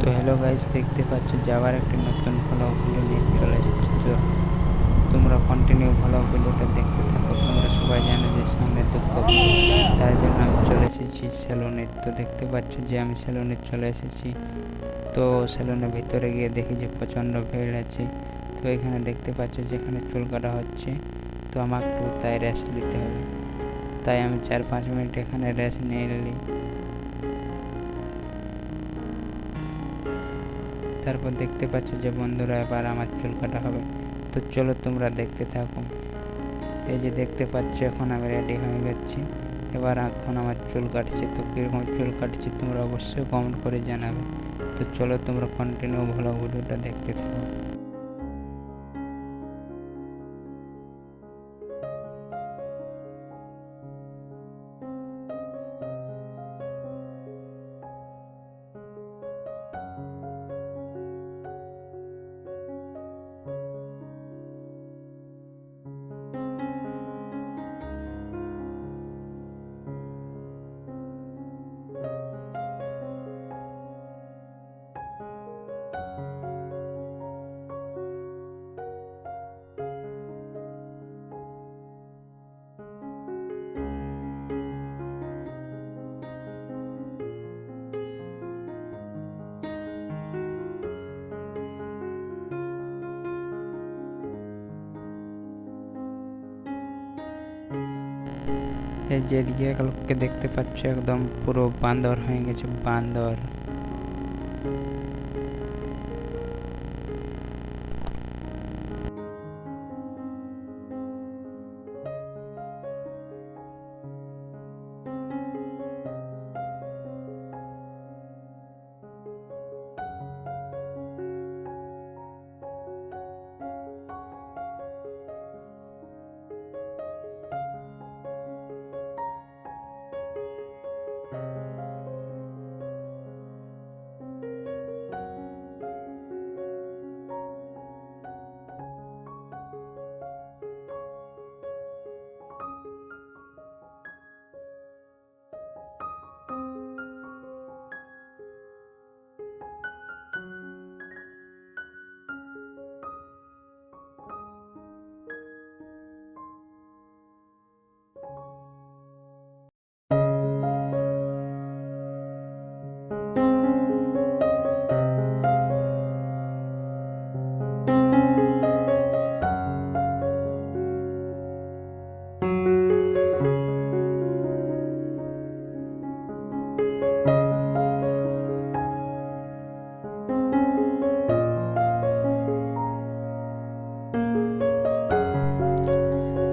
তো hello guys দেখতে পাচ্ছ যে আবার একটি নতুন ভিডিও নিয়ে চলে এসেছি। তো তোমরা কন্টিনিউ ভিডিওটা দেখতে থাকো। তোমরা সবাই জানো যে সামনে দুঃখ তার জন্য আমি চলে এসেছি সেলুনে তো দেখতে পাচ্ছ যে আমি সেলুনে চলে এসেছি। তো সেলুনের ভিতরে গিয়ে দেখি যে প্রচণ্ড ভিড় আছে। তো এখানে দেখতে পাচ্ছ যেখানে চুল কাটা হচ্ছে। তো আমাকে তাই রেস্ট নিতে হবে। তাই আমি চার পাঁচ মিনিট এখানে রেস্ট নিয়ে নিলি। তারপর দেখতে পাচ্ছ যে বন্ধুরা, এবার আমার চুল কাটা হবে। তো চলো তোমরা দেখতে থাকো। এই যে দেখতে পাচ্ছ, এখন আমি রেডি হয়ে গেছি। এবার এখন আমার চুল কাটছে। তো কীরকম চুল কাটছে তোমরা অবশ্যই কমেন্ট করে জানাবে। তো চলো তোমরা কন্টিনিউ ভালো ভিডিওটা দেখতে থাকো। এই যে এদিকে লোককে দেখতে পাচ্ছ একদম পুরো বান্দর হয়ে গেছে বান্দর।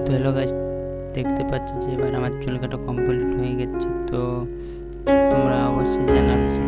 তো হ্যালো গাছ দেখতে পাচ্ছ যে এবার আমার চুল কাটা কমপ্লিট হয়ে গেছে, তো তোমরা অবশ্যই কীরকম